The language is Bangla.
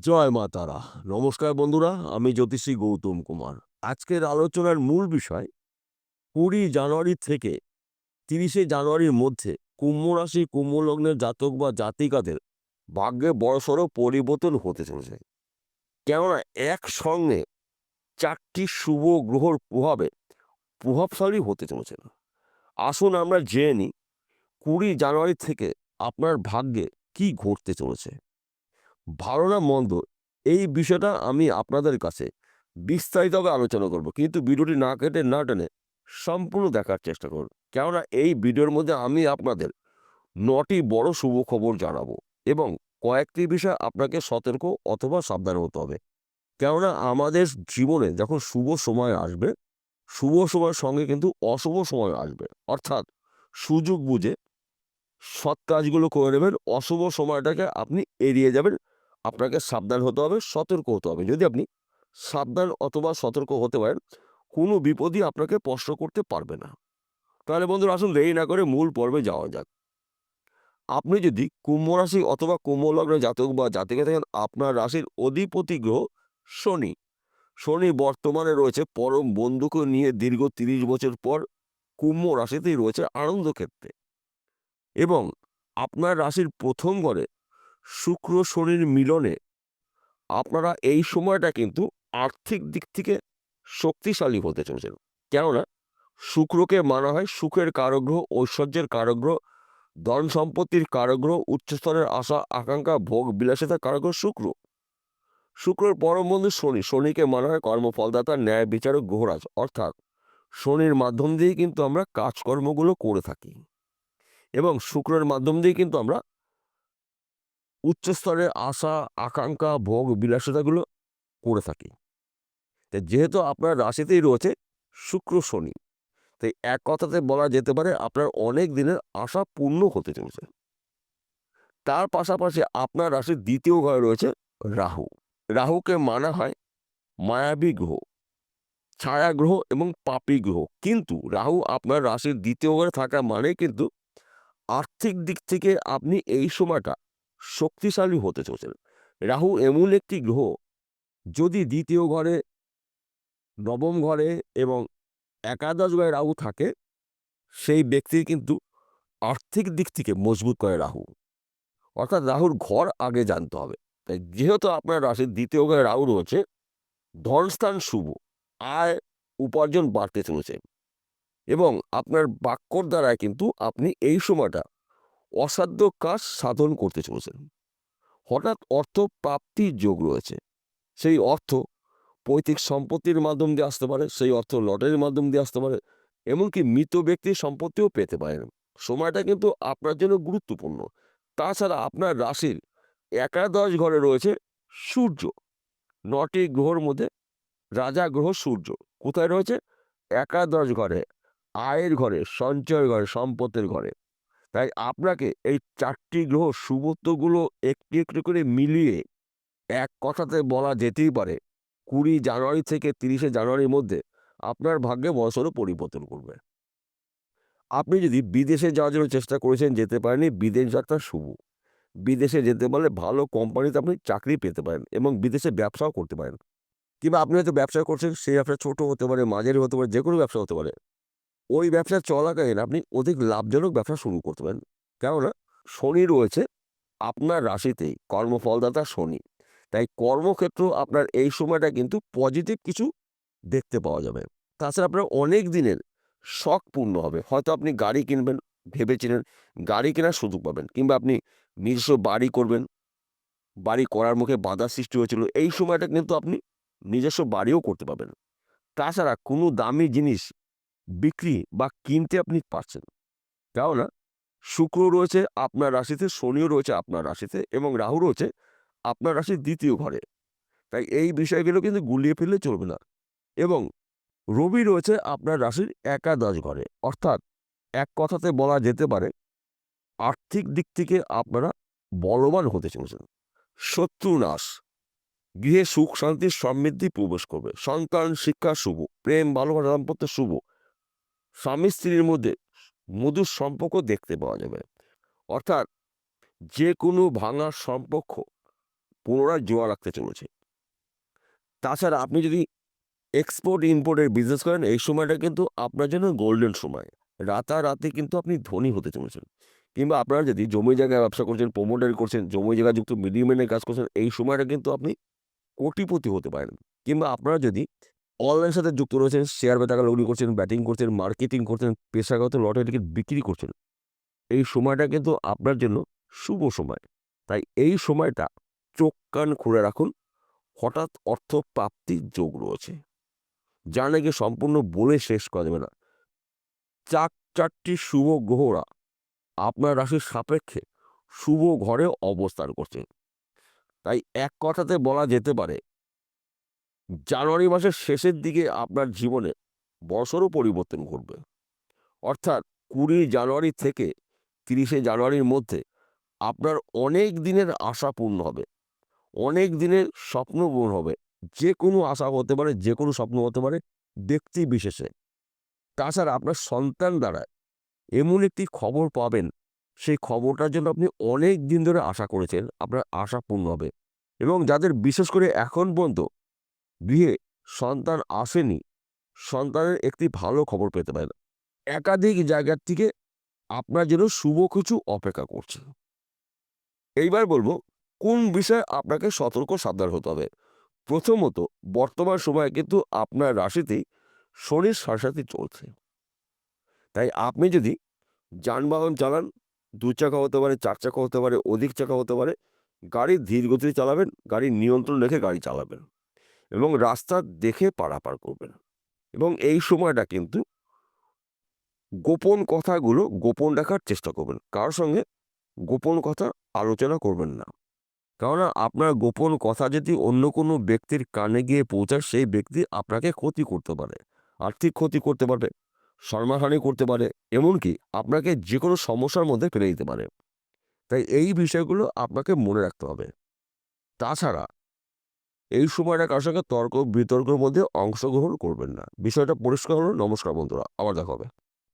জয় মা তারা। নমস্কার বন্ধুরা, আমি জ্যোতিষী গৌতম কুমার। আজকের আলোচনার মূল বিষয়, কুড়ি জানুয়ারি থেকে তিরিশে জানুয়ারির মধ্যে কুম্ভ রাশি, কুম্ভ লগ্নের জাতক বা জাতিকাদের ভাগ্যে বড়সড় পরিবর্তন হতে চলেছে। কেননা একসঙ্গে চারটি শুভ গ্রহর প্রভাবে প্রভাবশালী হতে চলেছে। আসুন আমরা জেনে নিই, কুড়ি জানুয়ারি থেকে আপনার ভাগ্যে কি ঘটতে চলেছে। ভালো না মন্দ, এই বিষয়টা আমি আপনাদের কাছে বিস্তারিতভাবে আলোচনা করব। কিন্তু ভিডিওটি না কেটে না টেনে সম্পূর্ণ দেখার চেষ্টা করুন। কেননা এই ভিডিওর মধ্যে আমি আপনাদের নটি বড় শুভ খবর জানাব এবং কয়েকটি বিষয় আপনাকে সতর্ক অথবা সাবধান হতে হবে। কেননা আমাদের জীবনে যখন শুভ সময় আসবে, শুভ সময়ের সঙ্গে কিন্তু অশুভ সময় আসবে। অর্থাৎ সুযোগ বুঝে সৎ কাজগুলো করে নেবেন, অশুভ সময়টাকে আপনি এড়িয়ে যাবেন আপনাকে সাবধান হতে হবে, সতর্ক হতে হবে। যদি আপনি সাবধান অথবা সতর্ক হতে পারেন, কোনো বিপদই আপনাকে স্পর্শ করতে পারবে না। তাহলে বন্ধুরা, আসুন দেরি না করে মূল পর্বে যাওয়া যাক। আপনি যদি কুম্ভ রাশি অথবা কুম্ভ লগ্নের জাতক বা জাতিকে থাকেন, আপনার রাশির অধিপতি গ্রহ শনি। শনি বর্তমানে রয়েছে পরম বন্ধুকে নিয়ে দীর্ঘ তিরিশ বছর পর কুম্ভ রাশিতেই রয়েছে আনন্দ ক্ষেত্রে। এবং আপনার রাশির প্রথম ঘরে শুক্র শনির মিলনে। আপনারা এই সময়টা কিন্তু আর্থিক দিক থেকে শক্তিশালী হতে চলেছেন। কেননা, শুক্রকে মানা হয় সুখের কারগ্রহ, ঐশ্বর্যের কারগ্রহ ধন সম্পত্তির কারগ্রহ, উচ্চস্তরের আশা, আকাঙ্ক্ষা, ভোগ বিলাসিতার কারগ্রহ, শুক্র। শুক্রের পরম বন্ধু শনি। শনিকে মানা হয় কর্মফলদাতা, ন্যায় বিচারক গ্রহরাজ অর্থাৎ, শনির মাধ্যম দিয়েই কিন্তু আমরা কাজকর্মগুলো করে থাকি। এবং শুক্রের মাধ্যম দিয়ে কিন্তু আমরা উচ্চস্তরের আশা, আকাঙ্ক্ষা, ভোগ, বিলাসিতাগুলো করে থাকি। তাই যেহেতু আপনার রাশিতেই রয়েছে, শুক্র শনি, তাই এক কথাতে বলা যেতে পারে আপনার অনেক দিনের আশা পূর্ণ হতে চলেছে। তার পাশাপাশি আপনার রাশির দ্বিতীয় ঘরে রয়েছে রাহু। রাহুকে মানা হয় মায়াবী গ্রহ, ছায়া গ্রহ এবং পাপি গ্রহ। কিন্তু রাহু আপনার রাশির দ্বিতীয় ঘরে থাকা মানে কিন্তু আর্থিক দিক থেকে আপনি এই সময়টা শক্তিশালী হতে চলেছেন। রাহু এমন একটি গ্রহ, যদি দ্বিতীয় ঘরে, নবম ঘরে এবং একাদশ ঘরে রাহু থাকে, সেই ব্যক্তির কিন্তু আর্থিক দিক থেকে মজবুত করে রাহু। অর্থাৎ রাহুর ঘর আগে জানতে হবে। তাই যেহেতু আপনার রাশির দ্বিতীয় ঘরে রাহু রয়েছে, ধনস্থান শুভ, আয়, উপার্জন বাড়তে চলেছে এবং আপনার বাক্যর দ্বারায় কিন্তু আপনি এই সময়টা অসাধ্য কাজ সাধন করতে চলেছেন। হঠাৎ অর্থ প্রাপ্তির যোগ রয়েছে। সেই অর্থ পৈতৃক সম্পত্তির মাধ্যম দিয়ে আসতে পারে, সেই অর্থ লটারির মাধ্যম দিয়ে আসতে পারে, এমনকি মৃত ব্যক্তির সম্পত্তিও পেতে পারেন। সময়টা কিন্তু আপনার জন্য গুরুত্বপূর্ণ। তাছাড়া আপনার রাশির একাদশ ঘরে রয়েছে সূর্য। নটি গ্রহর মধ্যে রাজা গ্রহ সূর্য। কোথায় রয়েছে? একাদশ ঘরে, আয়ের ঘরে সঞ্চয় ঘরে সম্পদের ঘরে। তাই আপনাকে এই চারটি গ্রহ শুভত্বগুলো একটি একটি করে মিলিয়ে এক কথাতে বলা যেতেই পারে, কুড়ি জানুয়ারি থেকে তিরিশে জানুয়ারির মধ্যে আপনার ভাগ্যে বড়সড় পরিবর্তন করবে আপনি যদি বিদেশে যাওয়ার জন্য চেষ্টা করেছেন, যেতে পারেননি, বিদেশ যাত্রা শুভ। বিদেশে যেতে পারলে ভালো কোম্পানিতে আপনি চাকরি পেতে পারেন এবং বিদেশে ব্যবসাও করতে পারেন। কিংবা আপনি হয়তো ব্যবসা করছেন, সেই ব্যবসা ছোটো হতে পারে, মাঝারি হতে পারে যে কোনো ব্যবসা হতে পারে। ওই ব্যবসা চলাকালীন আপনি অধিক লাভজনক ব্যবসা শুরু করতে পারেন। কেননা, শনি রয়েছে আপনার রাশিতেই কর্মফলদাতা শনি। তাই কর্মক্ষেত্র আপনার এই সময়টা কিন্তু পজিটিভ কিছু দেখতে পাওয়া যাবে। তাছাড়া আপনার অনেক দিনের শখ পূর্ণ হবে। হয়তো আপনি গাড়ি কিনবেন, ভেবেছিলেন গাড়ি কেনার সুযোগ পাবেন কিংবা আপনি নিজস্ব বাড়ি করবেন, বাড়ি করার মুখে বাধা সৃষ্টি হয়েছিল, এই সময়টা কিন্তু আপনি নিজস্ব বাড়িও করতে পারবেন। তাছাড়া কোনো দামি জিনিস বিক্রি বা কিনতে আপনি পারছেন। কেননা শুক্র রয়েছে আপনার রাশিতে, শনিও রয়েছে আপনার রাশিতে এবং রাহু রয়েছে আপনার রাশির দ্বিতীয় ঘরে। তাই এই বিষয়গুলো কিন্তু গুলিয়ে ফেললে চলবে না। এবং রবি রয়েছে আপনার রাশির একাদশ ঘরে। অর্থাৎ এক কথাতে বলা যেতে পারে, আর্থিক দিক থেকে আপনারা বলবান হতে চলেছেন। শত্রু নাশ। গৃহে সুখ, শান্তি, সমৃদ্ধি প্রবেশ করবে। সন্তান, শিক্ষা শুভ। প্রেম, ভালোবাসা, দাম্পত্য শুভ। স্বামী স্ত্রীর মধ্যে মধুর সম্পর্ক দেখতে পাওয়া যাবে। অর্থাৎ যে কোনো ভাঙা সম্পর্ক পুনরায় জোয়া রাখতে চলেছে। তাছাড়া আপনি যদি এক্সপোর্ট ইম্পোর্টের বিজনেস করেন, এই সময়টা কিন্তু আপনার জন্য গোল্ডেন সময়। রাতারাতি কিন্তু আপনি ধনী হতে চলেছেন। কিংবা আপনারা যদি জমি জায়গায় ব্যবসা করছেন প্রমোটারি করছেন, জমি জায়গা যুক্ত মিডিয়ামের কাজ করছেন, এই সময়টা কিন্তু আপনি কোটিপতি হতে পারেন। কিংবা আপনারা যদি অনলাইনের সাথে যুক্ত রয়েছেন শেয়ার বা টাকা লগ্নি করছেন ব্যাটিং করছেন মার্কেটিং করছেন পেশাগত লটারি টিকিট বিক্রি করছেন। এই সময়টা কিন্তু আপনার জন্য শুভ সময়। তাই এই সময়টা চোখ কান খুলে রাখুন, হঠাৎ অর্থ প্রাপ্তির যোগ রয়েছে। যা নাকি সম্পূর্ণ বলে শেষ করা যাবে না। চার, চারটি শুভ গ্রহরা আপনার রাশির সাপেক্ষে শুভ ঘরে অবস্থান করছে। তাই এক কথাতে বলা যেতে পারে জানুয়ারি মাসের শেষের দিকে আপনার জীবনে বছরও পরিবর্তন ঘটবে। অর্থাৎ কুড়ি জানুয়ারি থেকে তিরিশে জানুয়ারির মধ্যে আপনার অনেক দিনের আশা পূর্ণ হবে। অনেক দিনের স্বপ্ন পূর্ণ হবে। যে কোনো আশা হতে পারে যে কোনো স্বপ্ন হতে পারে ব্যক্তি বিশেষে। তাছাড়া আপনার সন্তান দ্বারা এমন একটি খবর পাবেন, সেই খবরটার জন্য আপনি অনেক দিন ধরে আশা করেছেন, আপনার আশা পূর্ণ হবে। এবং যাদের বিশেষ করে এখন পর্যন্ত গৃহে সন্তান আসেনি, সন্তানের একটি ভালো খবর পেতে পারেন একাধিক জায়গার থেকে আপনার জন্য শুভ কিছু অপেক্ষা করছে। এইবার বলব, কোন বিষয়ে আপনাকে সতর্ক সাবধান হতে হবে? প্রথমত, বর্তমান সময়ে কিন্তু আপনার রাশিতেই শনির সাথে চলছে। তাই আপনি যদি যানবাহন চালান দু চাকা হতে পারে, চার চাকা হতে পারে, অধিক চাকা হতে পারে, গাড়ি ধীর গতিতে চালাবেন গাড়ির নিয়ন্ত্রণ রেখে গাড়ি চালাবেন। এবং রাস্তা দেখে পারাপার করবেন এবং এই সময়টা কিন্তু গোপন কথাগুলো গোপন রাখার চেষ্টা করবেন। কারোর সঙ্গে গোপন কথা আলোচনা করবেন না। কেননা আপনার গোপন কথা যদি অন্য কোনো ব্যক্তির কানে গিয়ে পৌঁছায়, সেই ব্যক্তি আপনাকে ক্ষতি করতে পারে। আর্থিক ক্ষতি করতে পারবে সম্মানহানি করতে পারে, এমনকি আপনাকে যে কোনো সমস্যার মধ্যে ফেলে দিতে পারে। তাই এই বিষয়গুলো আপনাকে মনে রাখতে হবে। তাছাড়া এই সময়টা কারোর সঙ্গে তর্ক বিতর্কের মধ্যে অংশগ্রহণ করবেন না। বিষয়টা পরিষ্কার হলো, নমস্কার বন্ধুরা, আবার দেখা হবে।